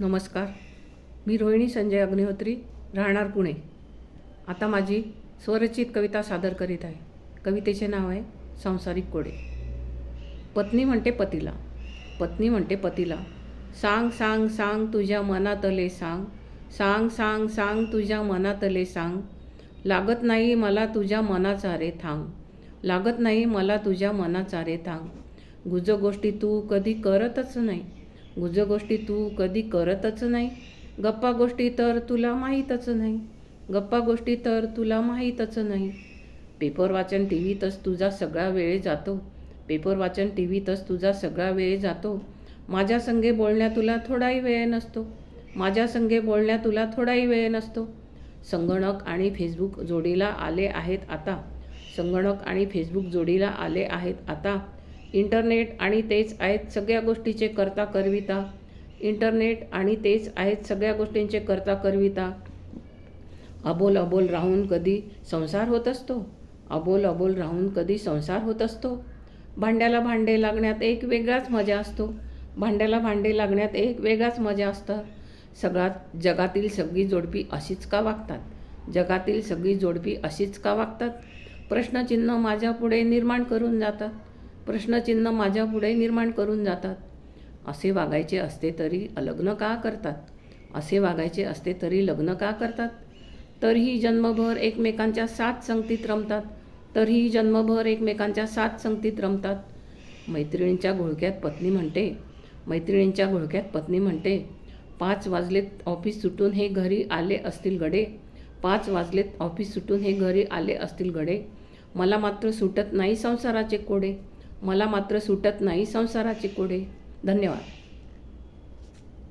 नमस्कार. मी रोहिणी संजय अग्निहोत्री राहणार पुणे. आता माझी स्वरचित कविता सादर करीत आहे. कवितेचे नाव आहे सांसारिक कोडे. पत्नी म्हणते पतीला. पत्नी म्हणते पतीला सांग सांग सांग तुझ्या मनातले सांग. सांग सांग सांग तुझ्या मनातले सांग. लागत नाही मला तुझ्या मनाचा रे थांब लागत नाही मला तुझ्या मनाचा रे थांब गुज गोष्टी तू कधी करतच नाही. गुज गोष्टी तू कधी करतच नाही. गप्पा गोष्टी तर तुला माहीतच नाही. गप्पा गोष्टी तर तुला माहीतच नाही. पेपर वाचन टी व्हीतच तुझा सगळा वेळ जातो. पेपर वाचन टी व्हीतच तुझा सगळा वेळ जातो. माझ्या संगे बोलण्या तुला थोडाही वेळ नसतो. माझ्या संगे बोलण्या तुला थोडाही वेळ नसतो. संगणक आणि फेसबुक जोडीला आले आहेत आता. संगणक आणि फेसबुक जोडीला आले आहेत आता. इंटरनेट आणि तेच आहेत सगळ्या गोष्टीचे करता करविता. इंटरनेट आणि तेच आहेत सगळ्या गोष्टींचे करता करविता. अबोल अबोल राहून कधी संसार होत असतो? अबोल अबोल राहून कधी संसार होत असतो? भांड्याला भांडे लागण्यात एक वेगळाच मजा असतो. भांड्याला भांडे लागण्यात एक वेगळाच मजा असतं. सगळ्यात जगातील सगळी जोडपी अशीच का वागतात? जगातील सगळी जोडपी अशीच का वागतात? प्रश्नचिन्ह माझ्यापुढे निर्माण करून जातात. प्रश्नचिन्ह माझ्या पुढे निर्माण करून जातात. असे वागायचे असते तरी लग्न का करतात? असे वागायचे असते तरी लग्न का करतात? तरीही जन्मभर एकमेकांच्या सात संगतीत रमतात. तरीही जन्मभर एकमेकांच्या सात संगतीत रमतात. मैत्रिणींच्या घोळक्यात पत्नी म्हणते मैत्रिणींच्या घोळक्यात पत्नी म्हणते पाच वाजलेत ऑफिस सुटून हे घरी आले असतील गडे. पाच वाजलेत ऑफिस सुटून हे घरी आले असतील गडे. मला मात्र सुटत नाही संसाराचे कोडे. मला मात्र सुटत नाही संसाराचे कोडे. धन्यवाद.